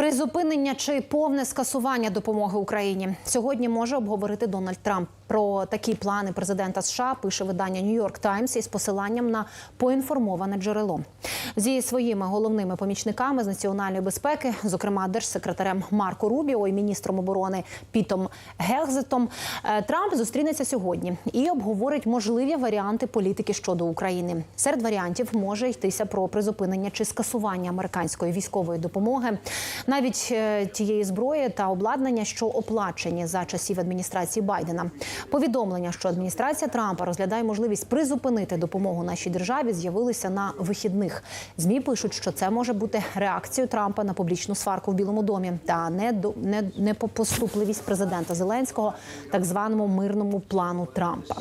Призупинення чи повне скасування допомоги Україні сьогодні може обговорити Дональд Трамп. Про такі плани президента США пише видання Нью-Йорк Таймс із посиланням на поінформоване джерело. Зі своїми головними помічниками з національної безпеки, зокрема держсекретарем Марко Рубіо і міністром оборони Пітом Гелзетом, е, Трамп зустрінеться сьогодні і обговорить можливі варіанти політики щодо України. Серед варіантів може йтися про призупинення чи скасування американської військової допомоги, навіть е, тієї зброї та обладнання, що оплачені за часів адміністрації Байдена. Повідомлення, що адміністрація Трампа розглядає можливість призупинити допомогу нашій державі, з'явилися на вихідних. Змі пишуть, що це може бути реакцією Трампа на публічну сварку в Білому домі та не до не, не по поступливість президента Зеленського, так званому мирному плану Трампа.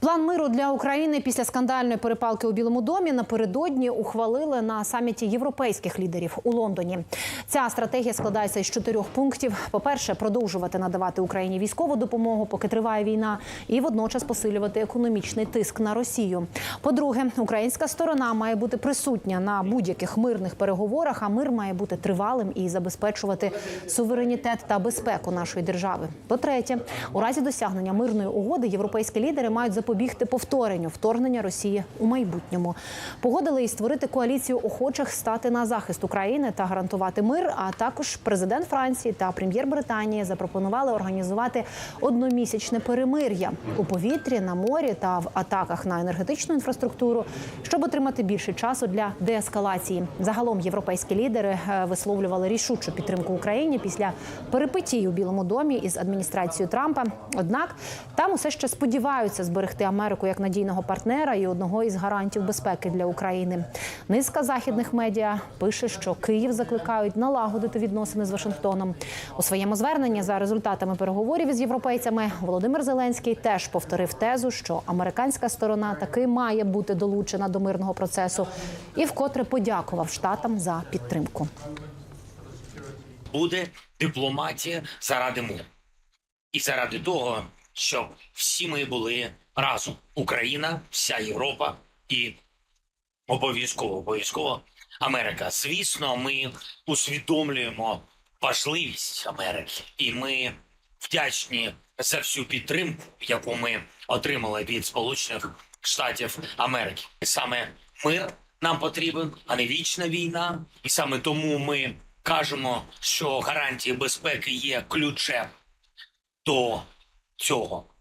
План миру для України після скандальної перепалки у Білому домі напередодні ухвалили на саміті європейських лідерів у Лондоні. Ця стратегія складається із чотирьох пунктів: по-перше, продовжувати надавати Україні військову допомогу, поки триває війна, і водночас посилювати економічний тиск на Росію. По-друге, українська сторона має бути присутня на будь-яких мирних переговорах, а мир має бути тривалим і забезпечувати суверенітет та безпеку нашої держави. По-третє, у разі досягнення мирної угоди європейські лідери мають запобігти повторенню вторгнення Росії у майбутньому. Погодили і створити коаліцію охочих стати на захист України та гарантувати мир. А також президент Франції та прем'єр Британії запропонували організувати одномісячне перемир'я у повітрі, на морі та в атаках на енергетичну інфраструктуру, щоб отримати більше часу для деескалації. Загалом європейські лідери е, висловлювали рішучу підтримку Україні після перипетій у Білому домі із адміністрацією Трампа. Однак там усе ще сподіваються зберегти Америку як надійного партнера і одного із гарантів безпеки для України. Низка західних медіа пише, що Київ закликають налагодити відносини з Вашингтоном. У своєму зверненні за результатами переговорів із європейцями Володимир Зеленський теж повторив тезу, що американська сторона таки має бути долучена до мирного процесу, і вкотре подякував штатам за підтримку. буде дипломатія заради миру. І заради того, щоб всі ми були разом. Україна, вся Європа і обов'язково, обов'язково Америка. Звісно, ми усвідомлюємо важливість Америки, і ми вдячні за всю підтримку, яку ми отримали від Сполучених Штатів Америки. Саме мир нам потрібен, а не вічна війна. І саме тому ми кажемо, що гарантії безпеки є ключем до цього.